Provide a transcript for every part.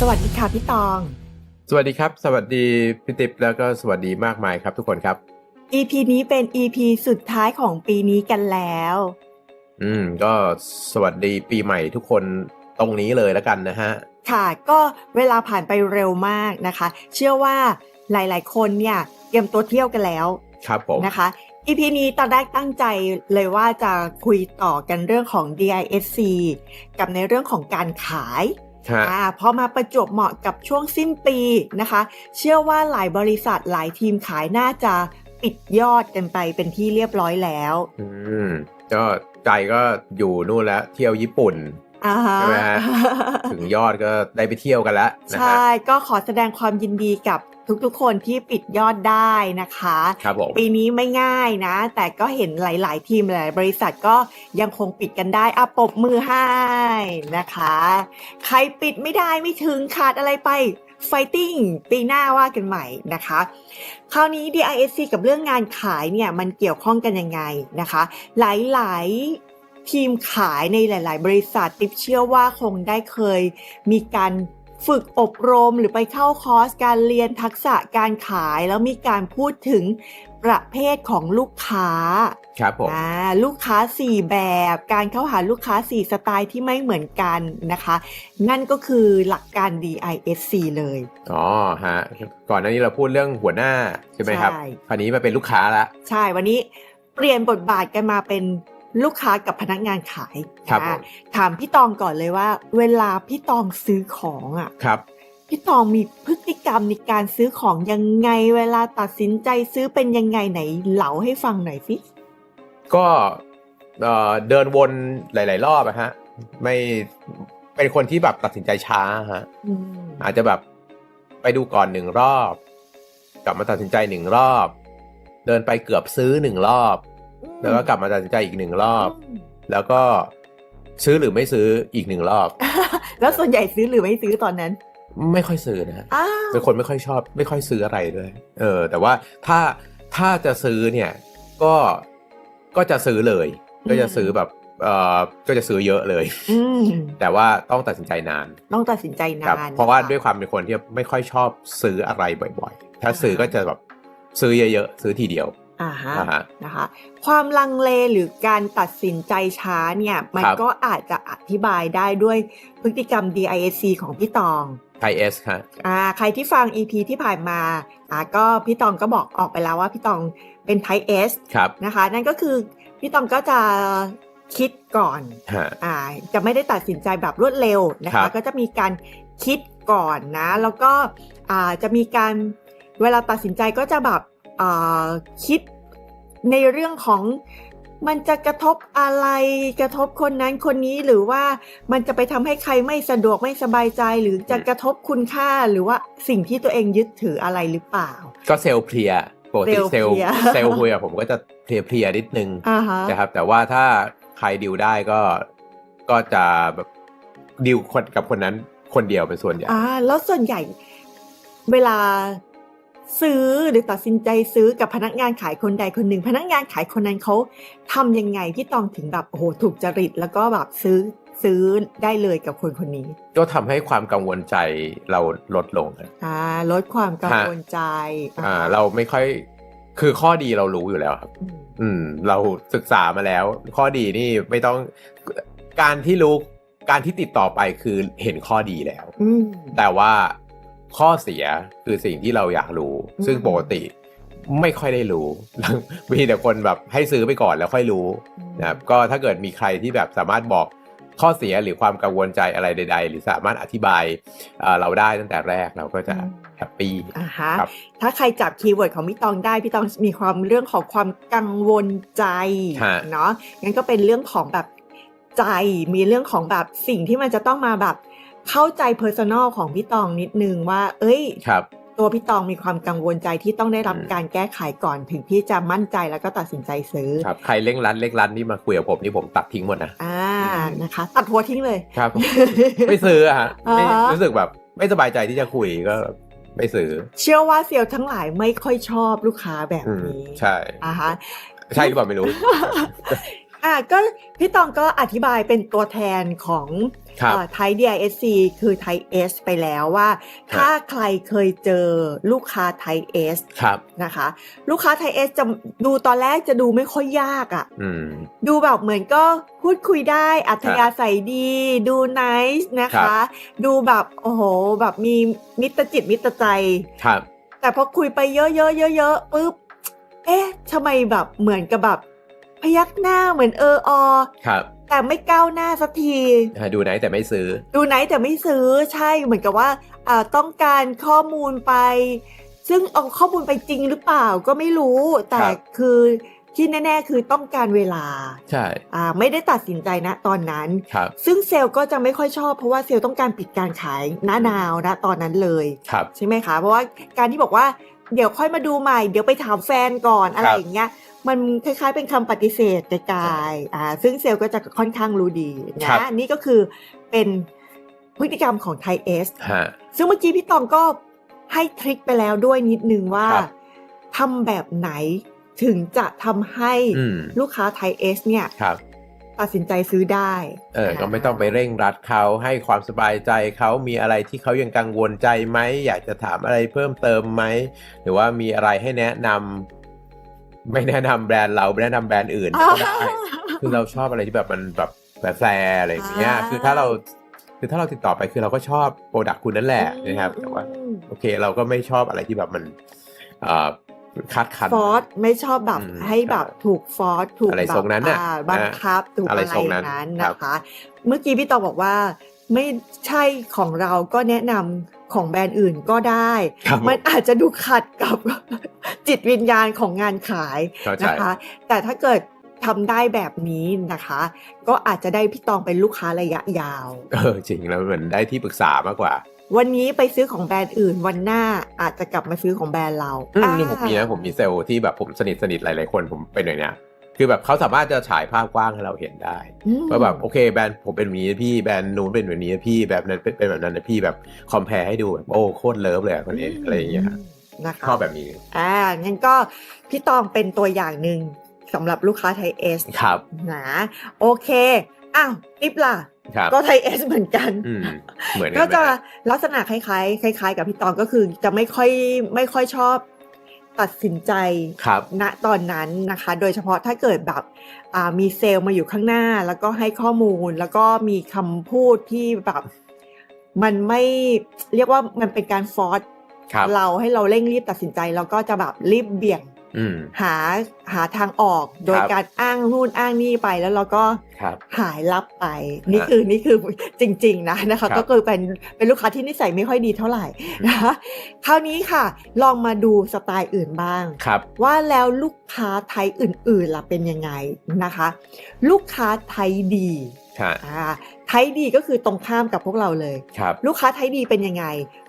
สวัสดีค่ะพี่ตอง สวัสดีครับ สวัสดีพี่ติ๊บแล้วก็สวัสดีมากมายครับทุกคนครับ EP นี้เป็น EP สุดท้ายของปีนี้กันแล้ว อืม ก็สวัสดีปีใหม่ทุกคนตรงนี้เลยแล้วกันนะฮะ ค่ะก็เวลาผ่านไปเร็วมากนะคะ เชื่อว่าหลาย ๆ คนเนี่ยเตรียมตัวเที่ยวกันแล้ว ครับผมนะคะ EP นี้ตอนแรกตั้งใจเลยว่าจะคุยต่อกันเรื่องของ DISC กับในเรื่องของการขายฮะ อ่าพอมาประจวบเหมาะกับช่วงสิ้นปีนะคะ เชื่อว่าหลายบริษัทหลายทีมขายน่าจะปิดยอดกันไปเป็นที่เรียบร้อยแล้ว อืมก็ใจก็อยู่นู่นแล้วเที่ยวญี่ปุ่นอ่าฮะใช่ไหมฮะถึงยอดก็ได้ไปเที่ยวกันแล้วนะใช่ฮะก็ขอแสดงความยินดีกับ ทุกๆ คนที่ปิดยอดได้นะคะครับผมปีนี้ไม่ง่ายนะ แต่ก็เห็นหลาย ๆ ทีมหลายบริษัทก็ยังคงปิดกันได้อะปรบมือให้นะคะ ใครปิดไม่ได้ไม่ถึงขาดอะไรไป fighting ปีหน้าว่ากันใหม่นะคะ คราวนี้ DISC กับเรื่องงานขายเนี่ยมันเกี่ยวข้องกันยังไงนะคะ หลายๆทีมขายในหลาย ๆ บริษัทติ๊บเชื่อว่าคงได้เคยมีการ ฝึกอบรมหรือไปเข้าคอร์สการเรียนทักษะการขายแล้วมีการพูดถึงประเภทของลูกค้าครับผมอ่าลูกค้า 4 แบบ การเข้าหาลูกค้า 4 สไตล์ที่ไม่เหมือนกันนะคะ นั่นก็คือหลักการ DISC เลย อ๋อฮะ ก่อนหน้านี้เราพูดเรื่องหัวหน้า ใช่ไหมครับใช่คราวนี้มาเป็นลูกค้าละ ใช่ วันนี้เปลี่ยนบทบาทกันมาเป็น ลูกค้ากับพนักงานขายครับผอะมถามพี่ตองก่อนเลยว่า เวลาพี่ตองซื้อของอะครับพี่ตองมีพฤติกรรมในการซื้อของยังไง เวลาตัดสินใจซื้อเป็นยังไงไหนเล่าให้ฟังหน่อยสิก็เอ่อเดินวนหลาย ๆ รอบอะฮะ ไม่เป็นคนที่แบบตัดสินใจช้าฮะอืมอาจจะแบบไปดูก่อนหนึ่งรอบ กลับมาตัดสินใจหนึ่งรอบ เดินไปเกือบซื้อหนึ่งรอบ แล้วก็กลับมาตัดสินใจอีกหนึ่งรอบมแล้วก็ซื้อหรือไม่ซื้ออีกหนึ่งรอบ แล้วส่วนใหญ่ซื้อหรือไม่ซื้อตอนนั้น ไม่ค่อยซื้อนะฮะอ้าวเป็นคนไม่ค่อยชอบ ไม่ค่อยซื้ออะไรด้วย เออ แต่ว่าถ้าถ้าจะซื้อเนี่ย ก็ก็จะซื้อเลย ก็จะซื้อแบบเออก็จะซื้อเยอะเลยอืมแต่ว่าต้องตัดสินใจนาน ต้องตัดสินใจครันาบนเพราะว่าคด้วยความเป็นคนที่ไม่ค่อยชอบซื้ออะไรบ่อย ๆ ถ้าซื้อก็จะแบบซื้อเยอะๆ ซื้อทีเดียว อ่าฮะนะฮะนะคะ ความลังเลหรือการตัดสินใจช้าเนี่ยมันครับก็อาจจะอธิบายได้ด้วยพฤติกรรม DISC ของพี่ตองไทยเอสค่ะอ่าใครที่ฟัง EP ที่ผ่านมาอ่าก็พี่ตองก็บอกออกไปแล้วว่าพี่ตองเป็น Type S ครับนะคะ นั่นก็คือพี่ตองก็จะคิดก่อนฮะอ่าจะไม่ได้ตัดสินใจแบบรวดเร็วนะครัคะบก็จะมีการคิดก่อนนะ แล้วก็อ่าจะมีการเวลาตัดสินใจก็จะแบบอ่า คิดในเรื่องของมันจะกระทบอะไรกระทบคนนั้นคนนี้หรือว่ามันจะไปทำให้ใครไม่สะดวกไม่สบายใจ หรือจะกระทบคุณค่าหรือว่าสิ่งที่ตัวเองยึดถืออะไรหรือเปล่า ก็เซลล์เพลียปกติเซเซลลล์ล์เพลียเซลล์คุยกับผมก็จะเพลียเพลียๆนิดนึงอ่าฮะนะครับ แต่ว่าถ้าใครดิวได้ก็ก็จะแบบดิวคนกับคนนั้นคนเดียวเป็นส่วนใหญ่อ่าแล้วส่วนใหญ่เวลา ซื้อหรือตัดสินใจซื้อกับพนักงานขายคนใดคนหนึ่ง พนักงานขายคนนั้นเขาทำยังไงพี่ตองถึงแบบโอ้โหถูกจริต แล้วก็แบบซื้อซื้อได้เลยกับคนคนนี้ ก็ทำให้ความกังวลใจเราลดลงครับอ่าลดความกังวลใจอ่าเราไม่ค่อยคือข้อดีเรารู้อยู่แล้วครับอืมอืม เราศึกษามาแล้ว ข้อดีนี่ไม่ต้องการที่รู้การที่ติดต่อไปคือเห็นข้อดีแล้วอืมแต่ว่า ข้อเสียคือสิ่งที่เราอยากรู้อืมซึ่งปกติไม่ค่อยได้รู้มีแต่คนแบบให้ซื้อไปก่อนแล้วค่อยรู้นะครับก็ถ้าเกิดมีใครที่แบบสามารถบอกข้อเสียหรือความกังวลใจอะไรใด ๆ หรือสามารถอธิบายเอ่อเราได้ตั้งแต่แรกเราก็จะแฮปปี้อ่าฮะครับถ้าใครจับคีย์เวิร์ดของพี่ตองได้พี่ตองมีความเรื่องของความกังวลใจฮะเนาะงั้นก็เป็นเรื่องของแบบใจมีเรื่องของแบบสิ่งที่มันจะต้องมาแบบ เข้าใจเพอร์ซันอลของพี่ตองนิดนึงว่า เอ้ยครับตัวพี่ตองมีความกังวลใจที่ต้องได้รับอืมการแก้ไขก่อนถึงที่จะมั่นใจแล้วก็ตัดสินใจซื้อ ครับ ใครเร่งรัดเร่งรัดนี่มาคุยกับผมนี่ผมตัดทิ้งหมดนะ อ่า นะคะ ตัดหัวทิ้งเลย ครับ ไม่ซื้ออะฮะไม่อ่าฮะรู้สึกแบบไม่สบายใจที่จะคุยก็ไม่ซื้อ เชื่อว่าเซลล์ทั้งหลายไม่ค่อยชอบลูกค้าแบบอืมนี้ ใช่อ่าฮะใช่หรือเปล่าไม่รู้ อะก็พี่ตองก็อธิบายเป็นตัวแทนของครับไทย DISC คือไทย S ไปแล้วว่า ถ้าใครเคยเจอลูกค้าไทย S ครับนะคะ ลูกค้าไทย S จะดูตอนแรกจะดูไม่ค่อยยากอะ่ะอืมดูแบบเหมือนก็พูดคุยได้อัธยาศัยดี ดูน i c e นะครัคะบดูแบบโอ้โหแบบมีมิตรจิตมิตรใจครับแต่พอคุยไปเยอะๆเยอะๆปุ๊บเอ๊ะทำไมแบบเหมือนกับแบบ พยักหน้าเหมือนเอออครับ แต่ไม่ก้าวหน้าสักทีอ่าดูไหนแต่ไม่ซื้อ ดูไหนแต่ไม่ซื้อใช่เหมือนกับว่าอ่าต้องการข้อมูลไป ซึ่งเอาข้อมูลไปจริงหรือเปล่าก็ไม่รู้ แต่ครับคือที่แน่ ๆ คือต้องการเวลา ใช่อ่าไม่ได้ตัดสินใจนะตอนนั้น ครับ ซึ่งเซลล์ก็จะไม่ค่อยชอบ เพราะว่าเซลล์ต้องการปิดการขายหน้านาวนะตอนนั้นเลยครับใช่ไหมคะ เพราะว่าการที่บอกว่าเดี๋ยวค่อยมาดูใหม่ เดี๋ยวไปถามแฟนก่อนอะไรอย่างเงี้ย มันคล้ายๆเป็นคำปฏิเสธไกลๆอ่าซึ่งเซลล์ก็จะค่อนข้างรู้ดีครันะบนี่ก็คือเป็นพฤติกรรมของไทเอสฮะซึ่งเมื่อกี้พี่ตองก็ให้ทริคไปแล้วด้วยนิดนึงว่าครับทำแบบไหนถึงจะทำให้อืมลูกค้าไทเอสเนี่ยครับตัดสินใจซื้อได้ เออ ก็ไม่ต้องไปเร่งรัดเขาให้ความสบายใจเขามีอะไรที่เขายังกังวลใจไหม อยากจะถามอะไรเพิ่มเติมไหม หรือว่ามีอะไรให้แนะนำ ไม่แนะนำแบรนด์เราไม่แนะนำแบรนด์อื่นก็ได้คือเราชอบอะไรที่แบบมันแบบแฟร์ๆอะไรอย่างเงี้ยอ่าคือถ้าเราคือถ้าเราติดต่อไปคือเราก็ชอบโปรดักต์คุณนั่นแหละนะครับ แต่ว่าอืมโอเคเราก็ไม่ชอบอะไรที่แบบมันเอ่อคาดคันฟอร์สไม่ชอบแบบอืมให้แบบถูกฟอร์สถูกอะไรแบบทรงนั้นน่ะอ่าบังคับถูกอะอะไรไรทรงนั้นนั้นครับนะคะ เมื่อกี้พี่ตองบอกว่าไม่ใช่ของเราก็แนะนำ ของแบรนด์อื่นก็ได้ครับผมมันอาจจะดูขัดกับจิตวิญญาณของงานขายเข้าใจนะคะ แต่ถ้าเกิดทำได้แบบนี้นะคะ ก็อาจจะได้พี่ตองเป็นลูกค้าระยะยาว เออจริงแล้วเหมือนได้ที่ปรึกษามากกว่า วันนี้ไปซื้อของแบรนด์อื่น วันหน้าอาจจะกลับมาซื้อของแบรนด์เราอืมอ่านี่ผมมีนะผมมีเซลล์ที่แบบผมสนิทสนิทหลายๆคนผมเป็นหน่อยเนี่ย คือแบบเขาสามารถจะฉายภาพกว้างให้เราเห็นได้อืมว่าแบบโอเคแบรนด์ผมเป็นแบบนี้นะพี่แบรนด์นู้นเป็นแบบนี้นะพี่แบบนั้นเป็นเป็นแบบนั้นนะพี่แบบคอมเพลให้ดูแบบโอ้โคตรเลิฟเลยอะคนนี้อะไรอย่างเงี้ยฮะนะคะชอบแบบนี้อ่างั้นก็พี่ตองเป็นตัวอย่างหนึ่งสำหรับลูกค้าไทยเอสครับนะโอเคอ้าวอิฟล่ะครับก็ไทยเอสเหมือนกันอืมเหมือนกันก็ไหมจะฮะลักษณะคล้ายๆคล้าย ๆ กับพี่ตองก็คือจะไม่ค่อยไม่ค่อยชอบ ตัดสินใจครับณตอนนั้นนะคะ โดยเฉพาะถ้าเกิดแบบอ่ามีเซลล์มาอยู่ข้างหน้า แล้วก็ให้ข้อมูลแล้วก็มีคำพูดที่แบบมันไม่เรียกว่ามันเป็นการฟอร์สครับเราให้เราเร่งรีบตัดสินใจเราก็จะแบบรีบเบี่ยงอืม หาหาทางออกโดยครับการอ้างนู่นอ้างนี่ไปแล้วเราก็ครับหายลับไป นี่คือนี่คือจริง ๆ นะนะครัคะบก็คือเป็นเป็นลูกค้าที่นิสัยไม่ค่อยดีเท่าไหร่นะคะคราวนี้ค่ะ ลองมาดูสไตล์อื่นบ้างครับว่าแล้วลูกค้าไทยอื่นๆล่ะเป็นยังไงนะคะ ลูกค้าไทยดีฮะอ่า ไทยดีก็คือตรงข้ามกับพวกเราเลยครับลูกค้าไทยดีเป็นยังไง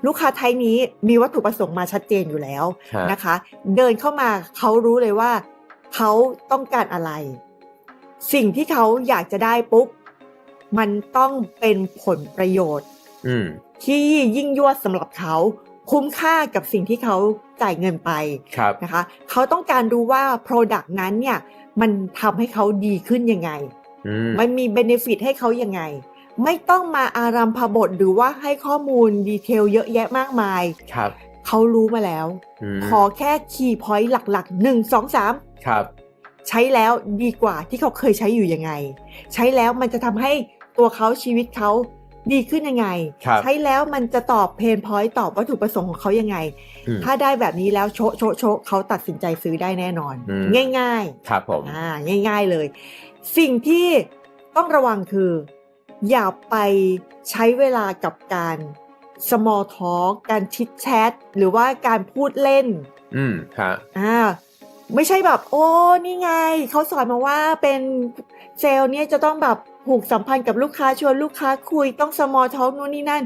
ลูกค้าไทยนี้มีวัตถุประสงค์มาชัดเจนอยู่แล้วฮะนะคะ เดินเข้ามาเขารู้เลยว่าเขาต้องการอะไร สิ่งที่เขาอยากจะได้ปุ๊บ มันต้องเป็นผลประโยชน์อืมที่ยิ่งยวดสำหรับเขาคุ้มค่ากับสิ่งที่เขาจ่ายเงินไปครับนะคะ เขาต้องการรู้ว่า Product นั้นเนี่ย มันทำให้เขาดีขึ้นยังไงอื มมันมีเบนฟิตให้เขายังไง ไม่ต้องมาอารัมพบทหรือว่าให้ข้อมูลดีเทลเยอะแยะมากมายครับเขารู้มาแล้วอืมขอแค่คีย์พอยต์หลักๆ1 2 3ครับ ใช้แล้วดีกว่าที่เขาเคยใช้อยู่ยังไง ใช้แล้วมันจะทำให้ตัวเขาชีวิตเขาดีขึ้นยังไงครับใช้แล้วมันจะตอบเพนพอยต์ตอบวัตถุประสงค์ของเขายังไงอืมถ้าได้แบบนี้แล้วโชะโชะโชะเขาตัดสินใจซื้อได้แน่นอนอืมง่ายครับผมๆอ่าง่าย ๆเลย สิ่งที่ต้องระวังคือ อย่าไปใช้เวลากับการ small talk การชิดแชทหรือว่าการพูดเล่น อืมครับอ่าไม่ใช่แบบ โอ้นี่ไง เขาสอนมาว่าเป็นเซลล์เนี่ยจะต้องแบบผูกสัมพันธ์กับลูกค้าชวนลูกค้าคุยต้อง small talk นู่นนี่นั่น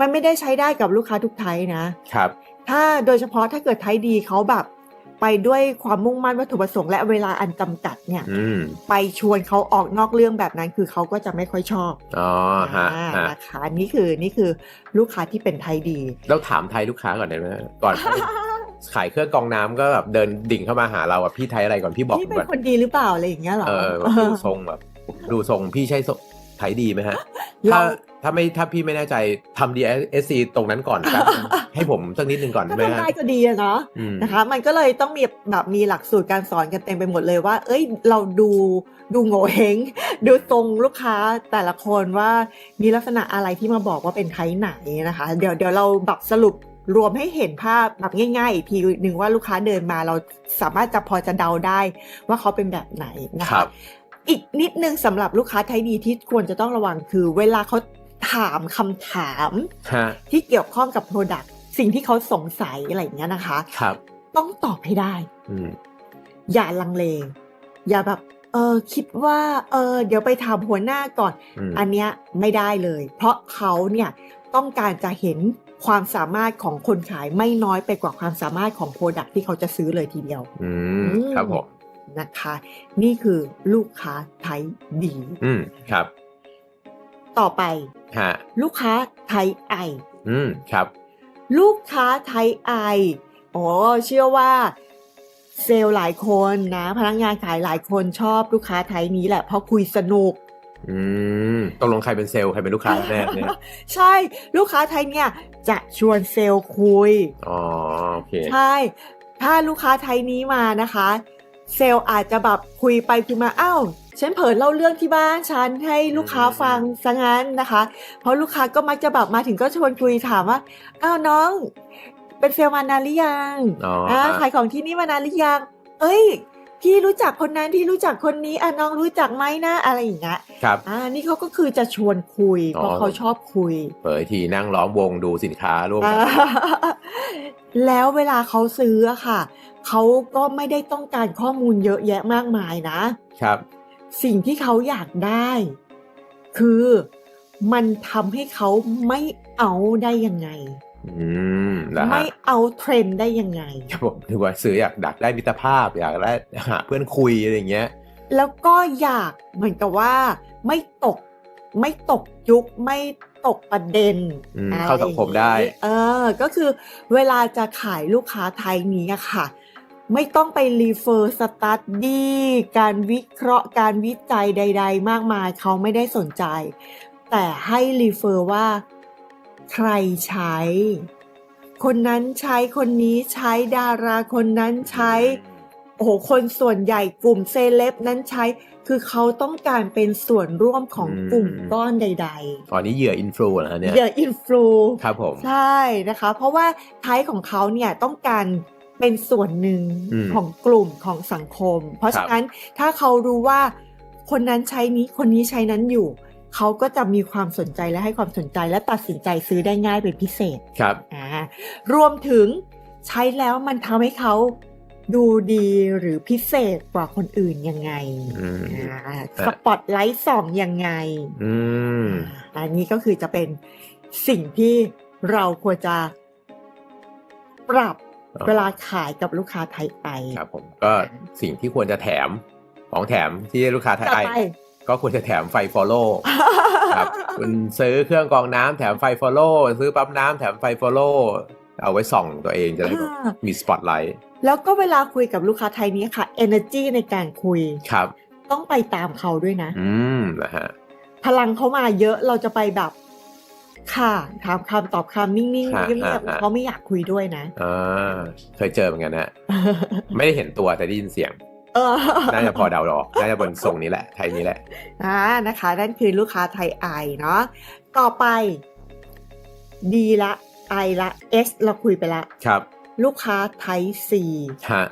มันไม่ได้ใช้ได้กับลูกค้าทุกไทยนะครับ ถ้าโดยเฉพาะถ้าเกิดไทยดีเขาแบบ ไปด้วยความมุ่งมั่นวัตถุประสงค์และเวลาอันจำกัดเนี่ยอืมไปชวนเขาออกนอกเรื่องแบบนั้น คือเขาก็จะไม่ค่อยชอบอ๋อฮะอ่าฮะนะคะนี่คือนี่คือลูกค้าที่เป็นไทยดีแล้วถามไทยลูกค้าก่อนได้ไหมก่อนขายเครื่องกรองน้ำก็แบบเดินดิ่งเข้ามาหาเราอะพี่ไทยอะไรก่อนพี่บอกพี่เป็ก่อนนคนดีหรือเปล่าอะไรอย่างเงี้ยเหรอเออแบบดูทรงแบบดูทรงพี่ใช่ทรงไทยดีไหมฮะเราถ้าถ้าไม่ถ้าพี่ไม่แน่ใจทำ DSC ตรงนั้นก่อนครับ ให้ผมสักนิดนึงก่อนถ้าได้ไหมทำฮะได้ก็ดีอะเนาะอืมนะคะ มันก็เลยต้องมีแบบมีหลักสูตรการสอนกันเต็มไปหมดเลยว่า เอ้ย เราดูดูโง่เฮงดูทรงลูกค้าแต่ละคนว่ามีลักษณะอะไรที่มาบอกว่าเป็นไทป์ไหนนะคะ เดี๋ยวเดี๋ยวเราแบบสรุปรวมให้เห็นภาพแบบง่ายๆอีกทีหนึ่งว่าลูกค้าเดินมาเราสามารถจะพอจะเดาได้ว่าเขาเป็นแบบไหนนะครัคะบอีกนิดนึงสำหรับลูกค้าไทยดีที่ควรจะต้องระวังคือเวลาเขาถามคำถามฮะที่เกี่ยวข้องกับ Product สิ่งที่เขาสงสัยอะไรอย่างเงี้ยนะคะครับ ต้องตอบให้ได้อืมอย่าลังเล อย่าแบบ เออคิดว่า เออ เดี๋ยวไปถามหัวหน้าก่อนอืมอันเนี้ยไม่ได้เลย เพราะเขาเนี่ยต้องการจะเห็นความสามารถของคนขายไม่น้อยไปกว่าความสามารถของ Product ที่เขาจะซื้อเลยทีเดียวอือืมมครับผมนะคะ นี่คือลูกค้าไทยดี อืมครับ ต่อไปฮะลูกค้าไทยไอ อืมครับ ลูกค้าไทยไออ๋อเชื่อว่าเซลล์หลายคนนะ พนักงานขายหลายคนชอบลูกค้าไทยนี้แหละเพราะคุยสนุก อืมตกลงใครเป็นเซลล์ใครเป็นลูกค้าแน่เนี่ยใช่ลูกค้าไทยเนี่ยจะชวนเซลล์คุยอ๋อโอเคใช่ ถ้าลูกค้าไทยนี้มานะคะ เซลล์อาจจะแบบคุยไปคุยมาอ้าว ฉันเผลอเล่าเรื่องที่บ้านฉันให้ลูกค้าฟังซะงั้นนะคะ เพราะลูกค้าก็มักจะแบบมาถึงก็ชวนคุยถามว่าอ้าวน้อง เป็นเซลล์มานานหรือยังอ๋ออ่าอะขายของที่นี่มานานหรือยัง เอ้ยพี่รู้จักคนนั้นพี่รู้จักคนนี้อะน้องรู้จักไหมนะอะไรอย่างเงี้ยครับอ่านี่เขาก็คือจะชวนคุยเพราะอ๋อเขาชอบคุย เปิดทีนั่งล้อมวงดูสินค้าร่วมอ่ากันแล้วเวลาเขาซื้ออะค่ะเขาก็ไม่ได้ต้องการข้อมูลเยอะแยะมากมายนะครับ สิ่งที่เขาอยากได้ คือมันทำให้เขาไม่เอาได้ยังไงอืมนะฮะไม่เอาเทรนด์ได้ยังไงครับผมถือว่าซื้ออยากดักได้มิตรภาพอยากได้หาเพื่อนคุยอะไรอย่างเงี้ย แล้วก็อยากเหมือนกับว่าไม่ตกไม่ตกยุคไม่ตกประเด็นอืมอะไรเข้าสังคมได้ เออ ก็คือเวลาจะขายลูกค้าไทยนี้อะค่ะ ไม่ต้องไปรีเฟอร์สตัดดี้การวิเคราะห์การวิจัยใด ๆ มากมายเขาไม่ได้สนใจ แต่ให้รีเฟอร์ว่า ใครใช้ คนนั้นใช้คนนี้ใช้ดาราคนนั้นใช้โอ้โหคนส่วนใหญ่กลุ่มเซเลบนั้นใช้ คือเขาต้องการเป็นส่วนร่วมของอืมกลุ่มก้อนใดตอนนี้เหยื่ออินฟลูนะฮะๆเนี่ยอย่าอินฟลูครับผมใช่นะคะ เพราะว่าไทป์ของเขาเนี่ยต้องการ เป็นส่วนหนึ่งอืมของกลุ่มของสังคม เพราะครับฉะนั้นถ้าเขารู้ว่าคนนั้นใช้นี้คนนี้ใช้นั้นอยู่ เขาก็จะมีความสนใจและให้ความสนใจและตัดสินใจซื้อได้ง่ายเป็นพิเศษครับอ่ารวมถึงใช้แล้วมันทำให้เขาดูดีหรือพิเศษกว่าคนอื่นยังไงอืมอ่าสปอตไลท์ส่องยังไงอืมอันนี้ก็คือจะเป็นสิ่งที่เราควรจะปรับอ๋อ เวลาขายกับลูกค้าไทยไปครับผมก็สิ่งที่ควรจะแถมของแถมที่ลูกค้าไทต่อยไปก็ควรจะแถมไฟฟอลโล่ครับคุณซื้อเครื่องกรองน้ำแถมไฟฟอลโล่ซื้อปั๊มน้ำแถมไฟฟอลโล่เอาไว้ส่องตัวเองจะได้แบบอ่ามีสปอตไลท์แล้วก็เวลาคุยกับลูกค้าไทยนี้ค่ะ energy ในการคุยครับ ต้องไปตามเขาด้วยนะ อืมนะฮะพลังเขามาเยอะเราจะไปแบบ ค่ะถามคำตอบคำนิ่งๆฮะเงียบฮะๆเขาไม่อยากคุยด้วยนะอ่าเคยเจอเหมือนกันนะไม่ได้เห็นตัวแต่ได้ยินเสียงเออน่าจะพอเดาออกน่าจะบนทรงนี้แหละ ไทยนี้แหละอ่านะคะ นั่นคือลูกค้าไทยไอเนาะต่อไปดีละไอละ S เราคุยไปละครับ ลูกค้าไทย C ฮะ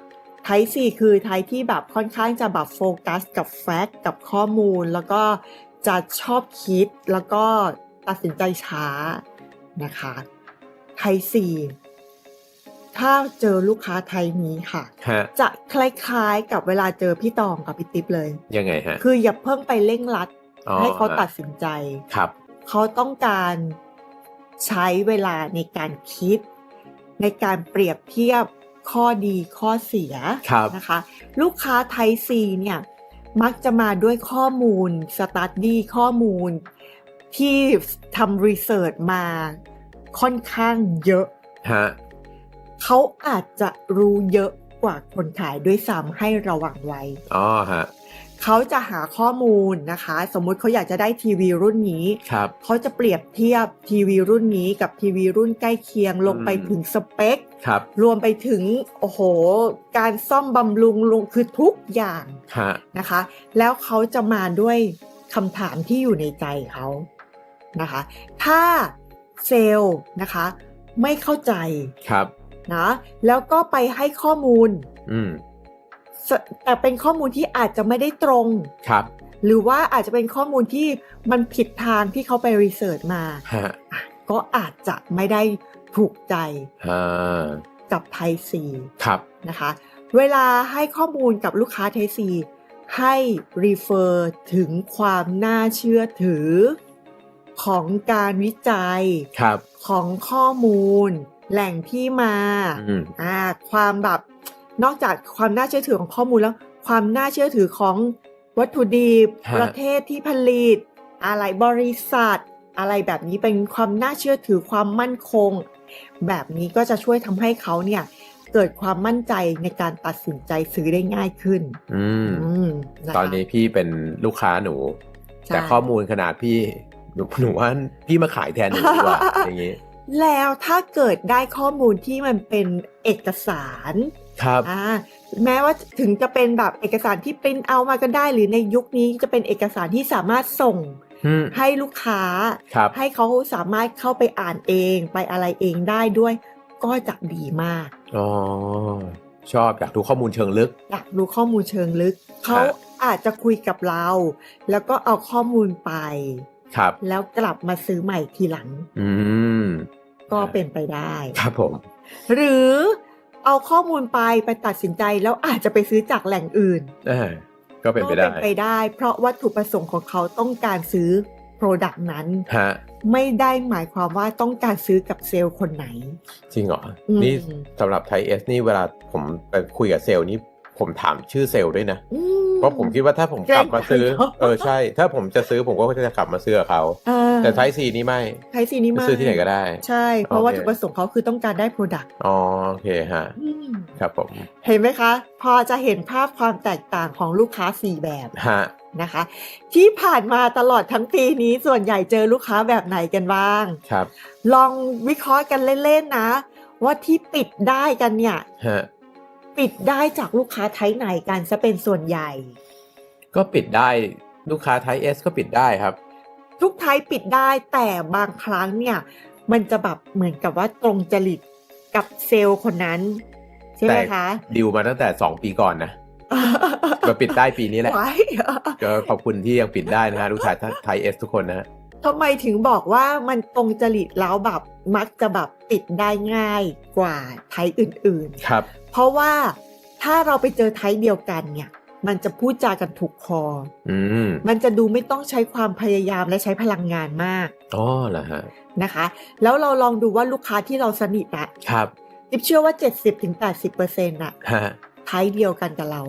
ไทย C คือไทยที่แบบค่อนข้างจะแบบโฟกัสกับแฟกต์กับข้อมูล แล้วก็จะชอบคิดแล้วก็ ตัดสินใจช้านะคะไทย C ถ้าเจอลูกค้าไทยนี้ค่ะฮะจะคล้ายๆกับเวลาเจอพี่ตองกับพี่ติ๊บเลย ยังไงฮะ คืออย่าเพิ่งไปเร่งรัดอ๋อให้เขาตัดสินใจครับ เขาต้องการใช้เวลาในการคิด ในการเปรียบเทียบข้อดีข้อเสียครับนะคะ ลูกค้าไทยซีเนี่ยมักจะมาด้วยข้อมูลสตัดดี้ข้อมูล ที่ทำรีเสิร์ชมาค่อนข้างเยอะฮะเขาอาจจะรู้เยอะกว่าคนขายด้วยซ้ำให้ระวังไว้อ๋อฮะเขาจะหาข้อมูลนะคะ สมมุติเขาอยากจะได้ทีวีรุ่นนี้ครับเขาจะเปรียบเทียบทีวีรุ่นนี้กับทีวีรุ่นใกล้เคียงลงไปอืมถึงสเปคครับรวมไปถึงโอ้โห การซ่อมบำรุงลงคือทุกอย่างฮะนะคะ แล้วเขาจะมาด้วยคำถามที่อยู่ในใจเขา นะคะ ถ้าเซลล์นะคะไม่เข้าใจครับนะแล้วก็ไปให้ข้อมูลอืมสแต่เป็นข้อมูลที่อาจจะไม่ได้ตรงครับ หรือว่าอาจจะเป็นข้อมูลที่มันผิดทางที่เขาไปรีเสิร์ชมาฮะอะก็อาจจะไม่ได้ถูกใจฮะกับไทซีครับนะคะ เวลาให้ข้อมูลกับลูกค้าไทซีให้รีเฟอร์ถึงความน่าเชื่อถือ ของการวิจัยครับของข้อมูล แหล่งที่มาอืมอ่าความแบบนอกจากความน่าเชื่อถือของข้อมูลแล้ว ความน่าเชื่อถือของวัตถุดิบฮะประเทศที่ผลิต อะไรบริษัท อะไรแบบนี้เป็นความน่าเชื่อถือความมั่นคง แบบนี้ก็จะช่วยทำให้เขาเนี่ยเกิดความมั่นใจในการตัดสินใจซื้อได้ง่ายขึ้น อืมอืมะคะตอนนี้พี่เป็นลูกค้าหนูใช่แต่ข้อมูลขนาดพี่ หนูหนูว่าพี่มาขายแทนหนูดีกว่าอย่างนี้ แล้วถ้าเกิดได้ข้อมูลที่มันเป็นเอกสารครับอ่าแม้ว่าถึงจะเป็นแบบเอกสารที่ปริ้นเอามาก็ได้ หรือในยุคนี้จะเป็นเอกสารที่สามารถส่งอืมให้ลูกค้าครับให้เขาสามารถเข้าไปอ่านเองไปอะไรเองได้ด้วย ก็จะดีมาก อ๋อ ชอบอยากดูข้อมูลเชิงลึก อยากรู้ข้อมูลเชิงลึก เขาอาจจะคุยกับเรา แล้วก็เอาข้อมูลไป ครับ แล้วกลับมาซื้อใหม่ทีหลัง อืมก็เป็นไปได้ ครับผม หรือเอาข้อมูลไปไปตัดสินใจแล้วอาจจะไปซื้อจากแหล่งอื่นเออก็เป็นไปได้ก็เป็นไปได้ เพราะวัตถุประสงค์ของเขาต้องการซื้อโปรดักต์นั้นฮะไม่ได้หมายความว่าต้องการซื้อกับเซลล์คนไหน จริงเหรออืมนี่สำหรับไทยเอสนี่เวลาผมไปคุยกับเซลล์นี่ ผมถามชื่อเซลล์ด้วยนะอืเพราะผมคิดว่าถ้าผมกลับมาซื้อเกรงใจเขาเออใช่ ถ้าผมจะซื้อผมก็จะกลับมาซื้อกับเขาเออแต่ไทยซีนี่ไม่ไทยซีนี่มาซื้อที่ไหนก็ได้ ใช่ เพราะโอเควัตถุประสงค์เขาคือต้องการได้โปรดักต์อ๋อโอเคฮะครับผม เห็นไหมคะ พอจะเห็นภาพความแตกต่างของลูกค้า 4 แบบฮะนะคะ ที่ผ่านมาตลอดทั้งปีนี้ส่วนใหญ่เจอลูกค้าแบบไหนกันบ้างครับ ลองวิเคราะห์กันเล่นๆนะ ว่าที่ปิดได้กันเนี่ยฮะ ปิดได้จากลูกค้าไทยไหนกันซะเป็นส่วนใหญ่ ก็ปิดได้ลูกค้าไทยเอสก็ปิดได้ครับ ทุกไทยปิดได้แต่บางครั้งเนี่ย มันจะแบบเหมือนกับว่าตรงจริตกับเซลล์คนนั้น ใช่ไหมคะดิวมาตั้งแต่2ปีก่อนนะมาปิดได้ปีนี้แหละไว้ก็ขอบคุณที่ยังปิดได้นะฮะลูกค้าไทยเอสทุกคนนะฮะ ทำไมถึงบอกว่ามันตรงจริตแล้วแบบมักจะแบบปิดได้ง่ายกว่าไทยอื่นครับๆเพราะว่าถ้าเราไปเจอไทยเดียวกันเนี่ย มันจะพูดจากันถูกคอ อืมมันจะดูไม่ต้องใช้ความพยายามและใช้พลังงานมากอ๋อเหรอฮะ นะคะ แล้วเราลองดูว่าลูกค้าที่เราสนิทอะครับ จิ๊บเชื่อว่า 70-80%อะฮะ ไทยเดียวกันกับเรา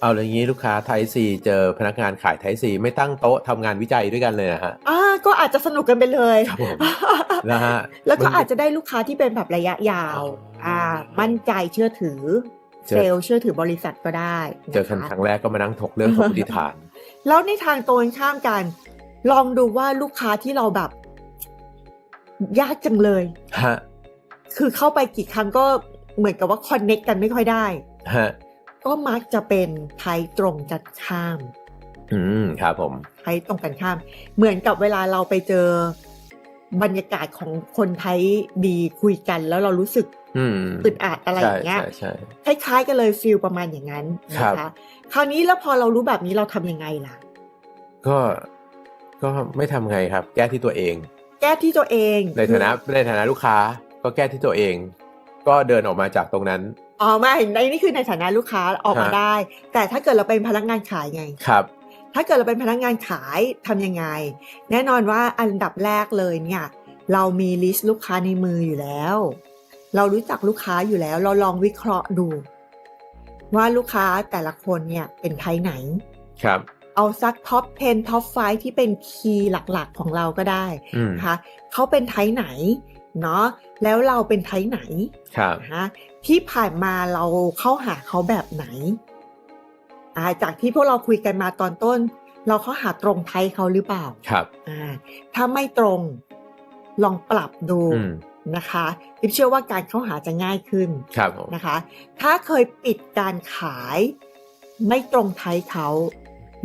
เอาเลยงี้ลูกค้าไทยซีเจอพนักงานขายไทยซีไม่ตั้งโต๊ะทำงานวิจัยด้วยกันเลยนะฮะอ่าก็อาจจะสนุกกันไปเลยครับผมนะฮะแล้วก็มันอาจจะได้ลูกค้าที่เป็นแบบระยะยาวอ๋ออ่อ่ามั่นใจเชื่อถือเจอเซลล์เชื่อถือบริษัทก็ได้ะคะเจอกันครั้งแรกก็มานั่งถกเรื่องสมมติฐาน แล้วในทางตรงกันข้ามกัน ลองดูว่าลูกค้าที่เราแบบ ยากจังเลยฮะคือเข้าไปกี่ครั้งก็เหมือนกับว่าคอนเน็กกันไม่ค่อยได้ฮะ ก็มักจะเป็นไทยตรงกันข้าม อืมครับผมไทยตรงกันข้าม เหมือนกับเวลาเราไปเจอบรรยากาศของคนไทยดีคุยกันแล้วเรารู้สึกอืมอึดอัดอะไรอย่างเงี้ยใช่ใช่ใช่คล้ายๆกันเลยฟิลประมาณอย่างนั้นครันะบคะคราวนี้แล้วพอเรารู้แบบนี้เราทำยังไงล่ะ ก็ก็ไม่ทำไงครับ แก้ที่ตัวเอง แก้ที่ตัวเอง ในฐานะในฐานะลูกค้า ก็แก้ที่ตัวเอง ก็เดินออกมาจากตรงนั้น อ๋อไม่ในนี่คือในฐานะลูกค้าออกมาฮะได้ แต่ถ้าเกิดเราเป็นพนักงานขายไงครับ ถ้าเกิดเราเป็นพนักงานขายทำยังไง แน่นอนว่าอันดับแรกเลยเนี่ยเรามีลิสต์ลูกค้าในมืออยู่แล้ว เรารู้จักลูกค้าอยู่แล้ว เราลองวิเคราะห์ดู ว่าลูกค้าแต่ละคนเนี่ยเป็นไทยไหนครับเอาสักท็อป 10 ท็อป 5 ที่เป็นคีย์หลักๆ ของเราก็ได้อืมนะคะเขาเป็นไทยไหน เนาะแล้วเราเป็นไทยไหนครับนะที่ผ่านมาเราเข้าหาเขาแบบไหนอ่าจากที่พวกเราคุยกันมาตอนต้น เราเข้าหาตรงไทยเขาหรือเปล่าครับอ่าถ้าไม่ตรงลองปรับดูอืมนะคะทิพเชื่อว่าการเข้าหาจะง่ายขึ้นครับผมนะคะ ถ้าเคยปิดการขายไม่ตรงไทยเขา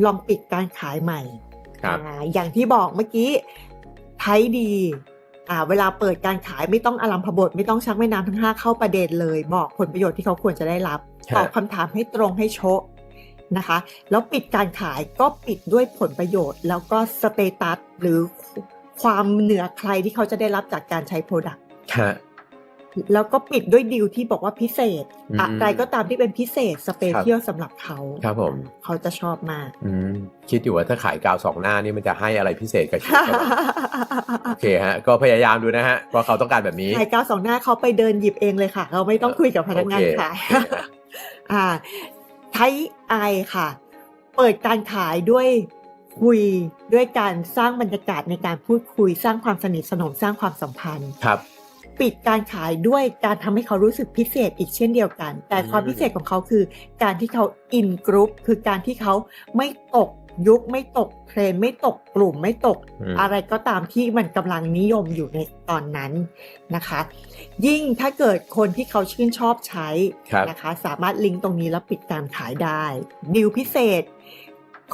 ลองปิดการขายใหม่ครับอ่าอย่างที่บอกเมื่อกี้ไทยดีอ่า เวลาเปิดการขายไม่ต้องอลัมพบทไม่ต้องชักแม่น้ำทั้งห้าเข้าประเด็นเลย บอกผลประโยชน์ที่เขาควรจะได้รับครับตอบคำถามให้ตรงให้โชะนะคะ แล้วปิดการขายก็ปิดด้วยผลประโยชน์ แล้วก็สเตตัสหรือความเหนือใครที่เขาจะได้รับจากการใช้โปรดักต์ฮะ แล้วก็ปิดด้วยดีลที่บอกว่าพิเศษอืมอะไรก็ตามที่เป็นพิเศษสเปเชียลสำหรับเขาครับผมเขาจะชอบมากอืมคิดอยู่ว่าถ้าขายกาวสองหน้านี่มันจะให้อะไรพิเศษกับชีวิตเขาบ้างโอเคฮะ ก็พยายามดูนะฮะเพราะเขาต้องการแบบนี้ขายกาวสองหน้าเขาไปเดินหยิบเองเลยค่ะ เราไม่ต้องคุยกับพนักงานโอเคขายโอเคฮะอ่าไทยไอค่ะ เปิดการขายด้วยคุยด้วยการสร้างบรรยากาศในการพูดคุย สร้างความสนิทสนมสร้างความสัมพันธ์ครับ ปิดการขายด้วยการทำให้เขารู้สึกพิเศษอีกเช่นเดียวกัน แต่ความอืมพิเศษของเขาคือการที่เขาอินกรุ๊ปคือการที่เขาไม่ตกยุคไม่ตกเทรนด์ไม่ตกกลุ่มไม่ตกอืมอะไรก็ตามที่มันกำลังนิยมอยู่ในตอนนั้นนะคะ ยิ่งถ้าเกิดคนที่เขาชื่นชอบใช้ครับนะคะ สามารถลิงก์ตรงนี้แล้วปิดการขายได้ดิวพิเศษ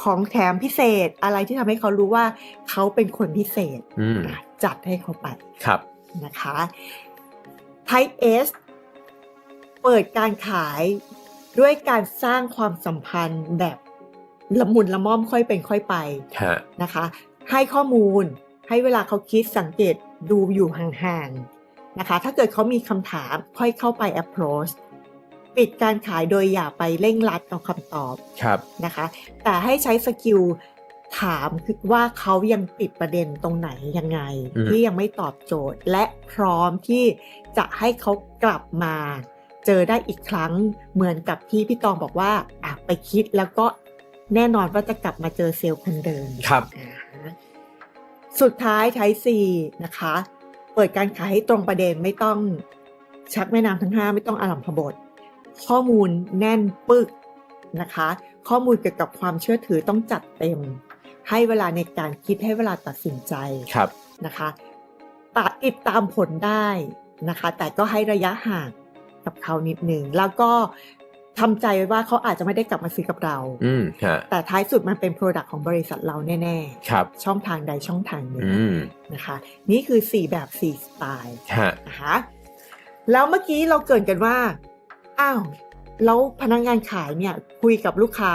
ของแถมพิเศษอะไรที่ทำให้เขารู้ว่าเขาเป็นคนพิเศษอืมอะจัดให้เขาไปครับ นะคะ Type S เปิดการขายด้วยการสร้างความสัมพันธ์แบบละมุนละม่อมค่อยเป็นค่อยไปฮะนะคะ ให้ข้อมูลให้เวลาเขาคิดสังเกตดูอยู่ห่างๆนะคะ ถ้าเกิดเขามีคำถามค่อยเข้าไป approach ปิดการขายโดยอย่าไปเร่งรัดเอาคำตอบครับนะคะ แต่ให้ใช้สกิล ถามคือว่าเขายังติดประเด็นตรงไหนยังไงอืมที่ยังไม่ตอบโจทย์ และพร้อมที่จะให้เขากลับมา เจอได้อีกครั้งเหมือนกับที่พี่ตองบอกว่าอะไปคิดแล้วก็แน่นอนว่าจะกลับมาเจอเซลล์คนเดิมครับอ่าฮะสุดท้ายไทยซีนะคะ เปิดการขายให้ตรงประเด็นไม่ต้องชักแม่น้ำทั้งห้าไม่ต้องอารัมพบท ข้อมูลแน่นปึกนะคะ ข้อมูลเกี่ยวกับความเชื่อถือต้องจัดเต็ม ให้เวลาในการคิดให้เวลาตัดสินใจครับนะคะตะติดตามผลได้นะคะ แต่ก็ให้ระยะห่างกับเขานิดหนึ่งแล้วก็ทำใจไว้ว่าเขาอาจจะไม่ได้กลับมาซื้อกับเรา อืมฮะแต่ท้ายสุดมันเป็น Product ของบริษัทเราแน่ครับๆช่องทางใดช่องทางหนึ่งอืมนะคะ นี่คือ 4 แบบ 4 สไตล์ฮะนะคะแล้วเมื่อกี้เราเกรินกันว่า อ้าว แล้วพนักงานขายเนี่ย คุยกับลูกค้า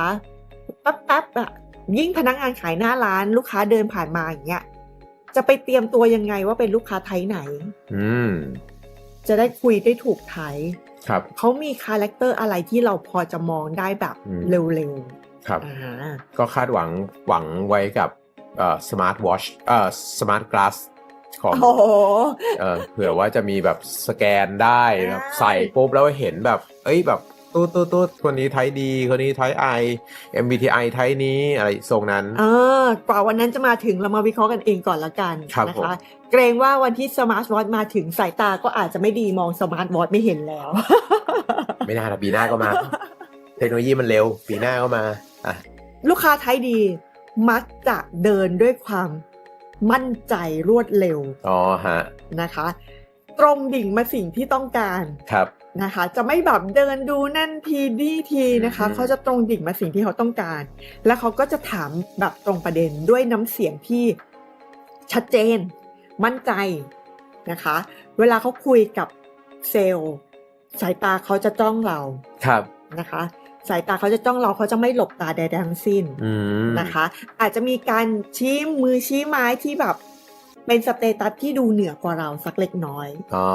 แป๊บๆอะ ยิ่งพนักงานขายหน้าร้านลูกค้าเดินผ่านมาอย่างเงี้ยจะไปเตรียมตัวยังไงว่าเป็นลูกค้าไทยไหน อืม จะได้คุยได้ถูกไทยครับเขามีคาแรคเตอร์อะไรที่เราพอจะมองได้แบบอืมเร็วครับๆอ่าก็คาดหวังหวังไว้กับเอ่อสมาร์ทวอชเอ่อสมาร์ทกลาสของโอ้โหเอ่อเผื่อว่าจะมีแบบสแกนได้แบบใช่ใส่ปุ๊บแล้วเห็นแบบ เอ้ยแบบ ตู้ตู้ตู้คนนี้ไทยดี คนนี้ไทยไอ MBTI ไทยนี้อะไรทรงนั้นเออกว่าวันนั้นจะมาถึงเรามาวิเคราะห์กันเองก่อนละกันครับนะผมคะเกรงว่าวันที่สมาร์ทวอทมาถึงสายตาก็อาจจะไม่ดีมองสมาร์ทวอทไม่เห็นแล้ว ไม่น่าละปีหน้าก็มา เทคโนโลยีมันเร็ว ปีหน้าก็มาอะลูกค้าไทยดีมักจะเดินด้วยความมั่นใจรวดเร็ว อ๋อฮะ นะคะ ตรงดิ่งมาสิ่งที่ต้องการ ครับ นะคะ จะไม่แบบเดินดูนั่นทีนี่ทีนะคะอืมเขาจะตรงดิ่งมาสิ่งที่เขาต้องการ แล้วเขาก็จะถามแบบตรงประเด็นด้วยน้ำเสียงที่ชัดเจน มั่นใจนะคะ เวลาเขาคุยกับเซลล์สายตาเขาจะจ้องเราครับนะคะสายตาเขาจะจ้องเราเขาจะไม่หลบตาใดๆทั้งสิ้นอืมนะคะ อาจจะมีการชี้มือชี้ไม้ที่แบบ เป็นสเตตัสที่ดูเหนือกว่าเราสักเล็กน้อยอ๋อ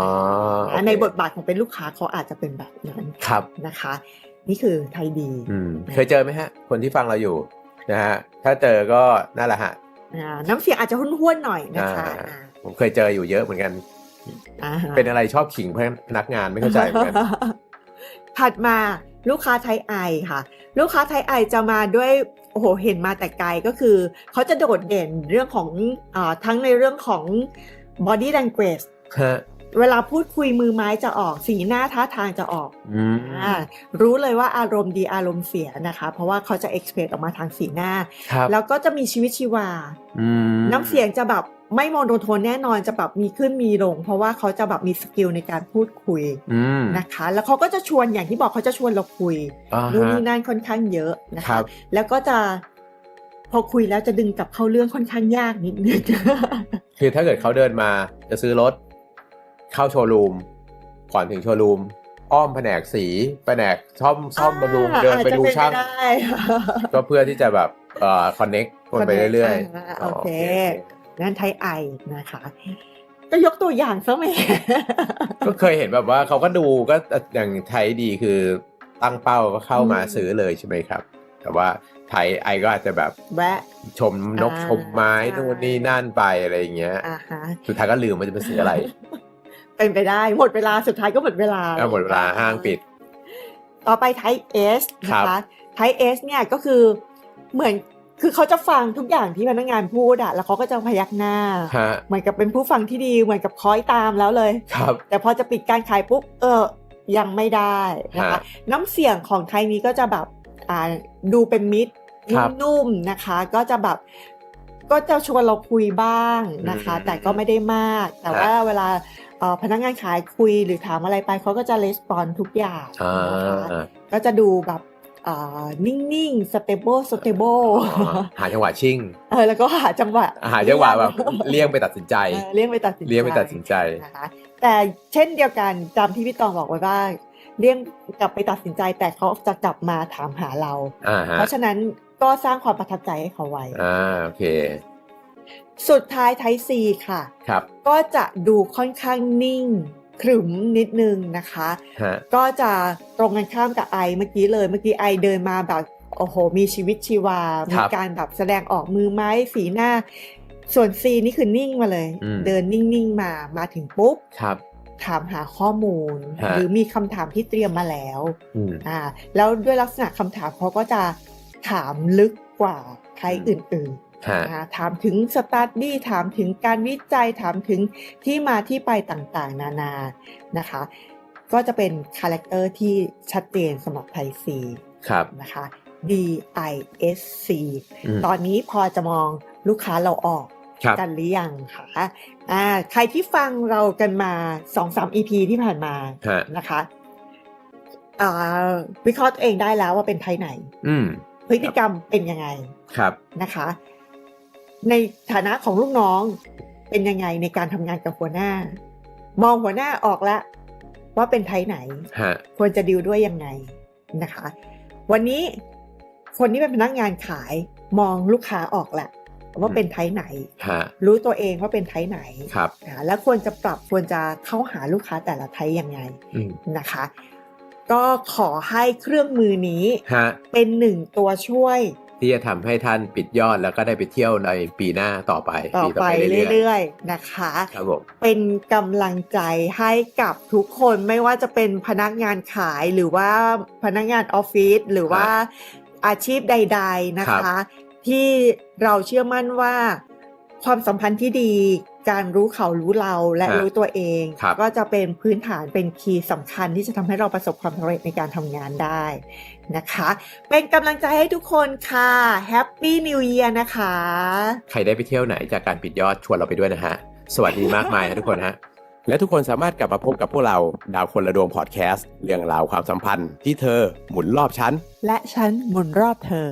โอเคในบทบาทของเป็นลูกค้าเขาอาจจะเป็นแบบนั้นครับนะคะ นี่คือไทยดีอืมเคยเจอไหมฮะ คนที่ฟังเราอยู่นะฮะถ้าเจอก็นั่นแหละฮะอ่าน้ำเสียงอาจจะห้วนๆหน่อยนะคะอ่าอ่าผมเคยเจออยู่เยอะเหมือนกันอ่าเป็นอะไรชอบขิงพนักงานไม่เข้าใจเหมือนกันถัดมาลูกค้าไทยไอค่ะ ลูกค้าไทยไอจะมาด้วย โอ้โหเห็นมาแต่ไกลก็คือ เขาจะโดดเด่นเรื่องของอาทั้งในเรื่องของ body language ฮะเวลาพูดคุยมือไม้จะออกสีหน้าท่าทางจะออกอืมอ่ารู้เลยว่าอารมณ์ดีอารมณ์เสียนะคะ เพราะว่าเขาจะเอ็กเพรสออกมาทางสีหน้าครับแล้วก็จะมีชีวิตชีวาอืมน้ำเสียงจะแบบ ไม่โมโนโทนแน่นอนจะแบบมีขึ้นมีลง เพราะว่าเขาจะแบบมีสกิลในการพูดคุยอืมนะคะ แล้วเขาก็จะชวนอย่างที่บอกเขาจะชวนเราคุยอ่านู่นฮะนี่นั่นค่อนข้างเยอะนะครัคะบแล้วก็จะพอคุยแล้วจะดึงกลับเข้าเรื่องค่อนข้างยากนิดนึงคือถ้าเกิดเขาเดินมาจะซื้อรถ เข้าโชว์รูม ก่อนถึงโชว์รูม อ้อมแผนกสีแผนกซ่อมซ่อมบำรุงเดินไปดูช่างอจจะเป็นไปได้ก็เพื่อที่จะแบบเอ่อคอนเน็กคนไปเรื่อยอ่าๆโอเค นั่นไทยไอนะคะ ก็ยกตัวอย่างซะแหม่ก็เคยเห็นแบบว่าเขาก็ดูก็อย่างไทยดีคือตั้งเป้าก็เข้ามาอืมซื้อเลยใช่ไหมครับ แต่ว่าไทยไอก็อาจจะแบบแวะชมนกอ่าชมไม้ใช่นู่นนี่นั่นไปอะไรอย่างเงี้ยอ่าฮะสุดท้ายก็ลืมว่าจะไปซื้ออะไร เป็นไปได้หมดเวลาสุดท้ายก็หมดเวลาก็หมดเวลาห้างปิด ต่อไปไท p เอสครันะบคะไท p เอสเนี่ยก็คือเหมือน คือเขาจะฟังทุกอย่างที่พนักงานพูดอะแล้วเขาก็จะพยักหน้า ฮะ เหมือนกับเป็นผู้ฟังที่ดีเหมือนกับคอยตามแล้วเลย ครับ แต่พอจะปิดการขายปุ๊บเออยังไม่ได้นะคะ ฮะน้ำเสียงของไทยนี้ก็จะแบบอ่าดูเป็นมิตรครับนุ่มๆนะคะ ก็จะแบบก็จะชวนเราคุยบ้างนะคะ อืมแต่ก็ไม่ได้มาก แต่ฮะ ว่าเวลาเอ่อพนักงานขายคุยหรือถามอะไรไปเขาก็จะレスปอนทุกอย่างอ่านะคะก็จะดูแบบอ่า นิ่งๆ stable stable หาจังหวะชิ่งเออแล้วก็หาจังหวะหาจังหวะแบบเลี่ยงไปตัดสินใจเออเลี่ยงไปตัดสินใจเลี่ยงไปตัดสินใจนะคะแต่เช่นเดียวกันตามที่พี่ตองบอกไว้ว่าเลี่ยงกลับไปตัดสินใจแต่เขาจะกลับมาถามหาเราอ่าฮะเพราะฉะนั้นก็สร้างความประทับใจให้เขาไว้อ่าโอเค สุดท้ายไทซีค่ะครับ ก็จะดูค่อนข้างนิ่ง ขรึมนิดนึงนะคะฮะก็จะตรงกันข้ามกับไอเมื่อกี้เลย เมื่อกี้ไอเดินมาแบบโอ้โห มีชีวิตชีวา มีการแบบแสดงออกมือไม้สีหน้า ส่วนซีนี่คือนิ่งมาเลย เดินนิ่งๆมามาถึงปุ๊บครับถามหาข้อมูลฮะหรือมีคำถามที่เตรียมมาแล้วอืมอ่าแล้วด้วยลักษณะคำถามเขาก็จะถามลึกกว่าใครอื่นๆฮะ นะคะถามถึงสต u d ดี้ถามถึงการวิจัยถามถึงที่มาที่ไปต่างๆ นานานะคะ ก็จะเป็นคาแรคเตอร์ที่ชัดเจนสำหรับไทยซีครับนะคะ D I S C อืมตอนนี้พอจะมองลูกค้าเราออกครับกันหรือยังคะอ่าใครที่ฟังเรากันมา2-3 EP ที่ผ่านมาฮะนะคะอ่าวิเคราะห์ตัวเองได้แล้วว่าเป็นไทยไหนอืมพฤติกรรมเป็นยังไงครับนะคะ ในฐานะของลูกน้องเป็นยังไงในการทำงานกับหัวหน้า มองหัวหน้าออกแล้วว่าเป็นไทยไหนฮะควรจะดิวด้วยยังไงนะคะ วันนี้คนที่เป็นพนักงานขายมองลูกค้าออกแหละว่าเป็นไทยไหนฮะรู้ตัวเองว่าเป็นไทยไหนครับอ่าแล้วควรจะปรับควรจะเข้าหาลูกค้าแต่ละไทยยังไงอืมนะคะ ก็ขอให้เครื่องมือนี้ฮะเป็นหนึ่งตัวช่วย ที่จะทำให้ท่านปิดยอดแล้วก็ได้ไปเที่ยวในปีหน้าต่อไปต่อปีไปเรื่อยเรื่อยๆนะคะๆครับผมเป็นกำลังใจให้กับทุกคนไม่ว่าจะเป็นพนักงานขายหรือว่าพนักงานออฟฟิศหรือว่าอาชีพใด ๆนะคะ ที่เราเชื่อมั่นว่าความสัมพันธ์ที่ดีการรู้เขารู้เราและฮะรู้ตัวเองครับก็จะเป็นพื้นฐานเป็นคีย์สำคัญที่จะทำให้เราประสบความสำเร็จในการทำงานได้ นะคะ เป็นกำลังใจให้ทุกคนค่ะแฮปปี้นิว e ย r นะคะ ใครได้ไปเที่ยวไหนจากการปิดยอดชวนเราไปด้วยนะฮะ สวัสดีมากมายนะทุกคนฮะ และทุกคนสามารถกลับมาพบกับพวกเราดาวคนละดวงพอดแคสต์ เรื่องราวความสัมพันธ์ที่เธอหมุนรอบชั้นและฉันหมุนรอบเธอ